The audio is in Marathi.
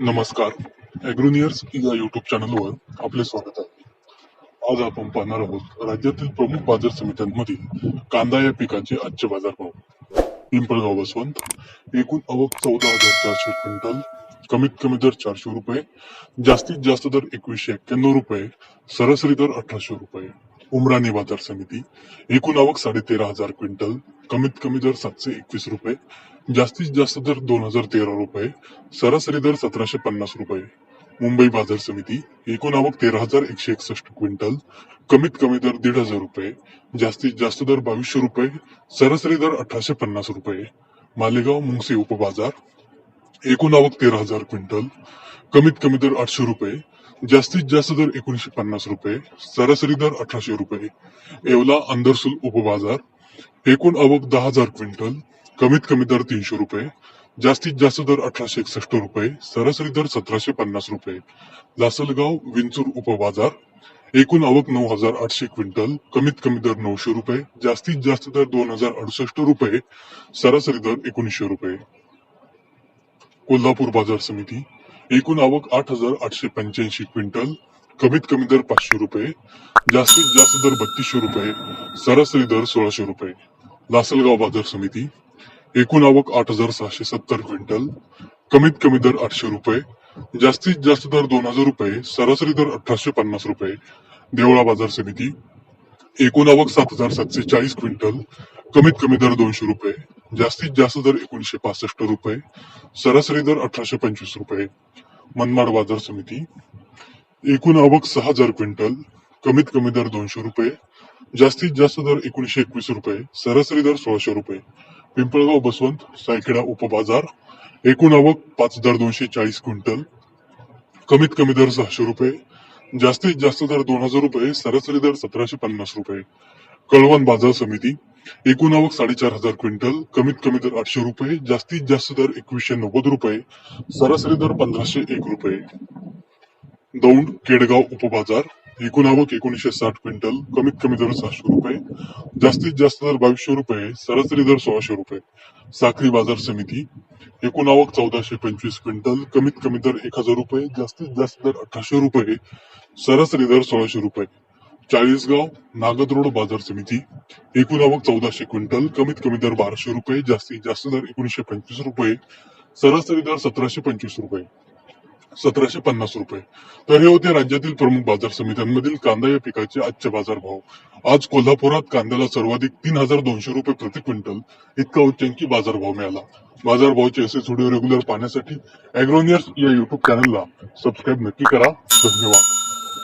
नमस्कार. ॲग्रोनियर्स या युट्यूब चॅनलवर आपले स्वागत आहे. आज आपण पाहणार आहोत राज्यातील प्रमुख बाजार समित्यांमधील कांदा या पिकाचे आजचे बाजारभाव. पिंपळगाव बसवंत एकूण आवक चौदा हजार चारशे क्विंटल कमीत कमी दर चारशे रुपये जास्तीत जास्त दर एकवीसशे एक्क्याण्णव रुपये सरासरी दर अठराशे रुपये. उमराणी बाजार समिती एकूण आवक साडेतेरा हजार क्विंटल कमीत कमी दर सातशे एकवीस रुपये जास्तीत जास्त दर दोन हजार तेरा रुपये सरासरी दर सतराशे पन्नास रुपये. मुंबई बाजार समिती एकूण आवक तेरा हजार एकशे एकसष्ट क्विंटल कमीत कमी दर दीड हजार रुपये जास्तीत जास्त दर बावीसशे रुपये सरासरी दर अठराशे पन्नास रुपये. मालेगाव मुंगसे उपबाजार एकूण आवक तेरा हजार क्विंटल कमीत कमी दर आठशे रुपये जास्तीत जास्त दर एकोणीशे पन्नास रुपये सरासरी दर अठराशे रुपये. येवला अंदरसूल उपबाजार एकूण आवक दहा हजार क्विंटल कमीत कमी दर तीनशे रुपये जास्तीत जास्त दर अठराशे एकसष्ट रुपये सरासरी दर सतराशे पन्नास रुपये. लासलगाव विंचूर उपबाजार एकूण आवक नऊ हजार आठशे क्विंटल कमीत कमी दर नऊशे रुपये जास्तीत जास्त दर दोन हजार अडुसष्ट रुपये सरासरी दर एकोणीसशे रुपये. कोल्हापूर बाजार समिती एकूण आवक आठ हजार आठशे पंच्याऐंशी क्विंटल कमीत कमी दर पाचशे रुपये जास्तीत जास्त दर बत्तीसशे रुपये सरासरी दर सोळाशे रुपये. लासलगाव बाजार समिती एकूण आवक आठ हजार सहाशे सत्तर क्विंटल कमीत कमी दर आठशे रुपये जास्तीत जास्त दर दोन हजार रुपये सरासरी दर अठराशे पन्नास रुपये. देवळा बाजार समिती एकूण आवक सात हजार सातशे चाळीस क्विंटल कमीत कमी दर दोनशे रुपये जास्तीत जास्त दर एकोणीशे पासष्ट रुपये सरासरी दर अठराशे पंचवीस रुपये. मनमाड बाजार समिती एकूण आवक सहा हजार क्विंटल कमीत कमी दर दोनशे रुपये जास्तीत जास्त दर एकोणीशे एकवीस रुपये सरासरी दर सोळाशे रुपये. पिंपळगाव बसवंत सायखेडा उपबाजार एकूण आवक पाच हजार दोनशे चाळीस क्विंटल. कमीत कमी दर सहाशे रुपये. जास्तीत जास्त दर दोन हजार रुपये सरासरी दर सतराशे पन्नास रुपये. कळवण बाजार समिती एकूण आवक साडेचार हजार क्विंटल. कमीत कमी दर आठशे रुपये जास्तीत जास्त दर एकवीसशे नव्वद रुपये. सरासरी दर पंधराशे एक रुपये. दौंड केडगाव उपबाजार एकूण आवक एकोणीशे साठ क्विंटल कमीत कमी दर सहाशे रुपये. जास्तीत जास्त दर बावीसशे रुपये सरासरी दर सोळाशे रुपये. साखरी बाजार समिती एकूण आवक चौदाशे पंचवीस क्विंटल कमीत कमी दर एक हजार रुपये जास्तीत जास्त दर अठराशे रुपये सरासरी दर सोळाशे रुपये. चाळीसगाव नागद रोड बाजार समिती एकूण आवक चौदाशे क्विंटल कमीत कमी दर बाराशे रुपये जास्तीत जास्त दर एकोणीशे पंचवीस रुपये सरासरी दर सतराशे पंचवीस रुपये. सतराशे पन्नास रुपये. तर हे होते राज्यातील प्रमुख बाजार समित्यांमधील कांदा या पिकाचे आजचे बाजार भाव आज कोल्हापुरात कांद्याला सर्वाधिक तीन हजार दोनशे रुपये प्रति क्विंटल इतका उच्चांकी बाजारभाव मिळाला. बाजारभावाचे असे व्हिडिओ रेग्युलर पाहण्यासाठी अॅग्रोनियर्स या युट्यूब चॅनलला सबस्क्राईब नक्की करा. धन्यवाद.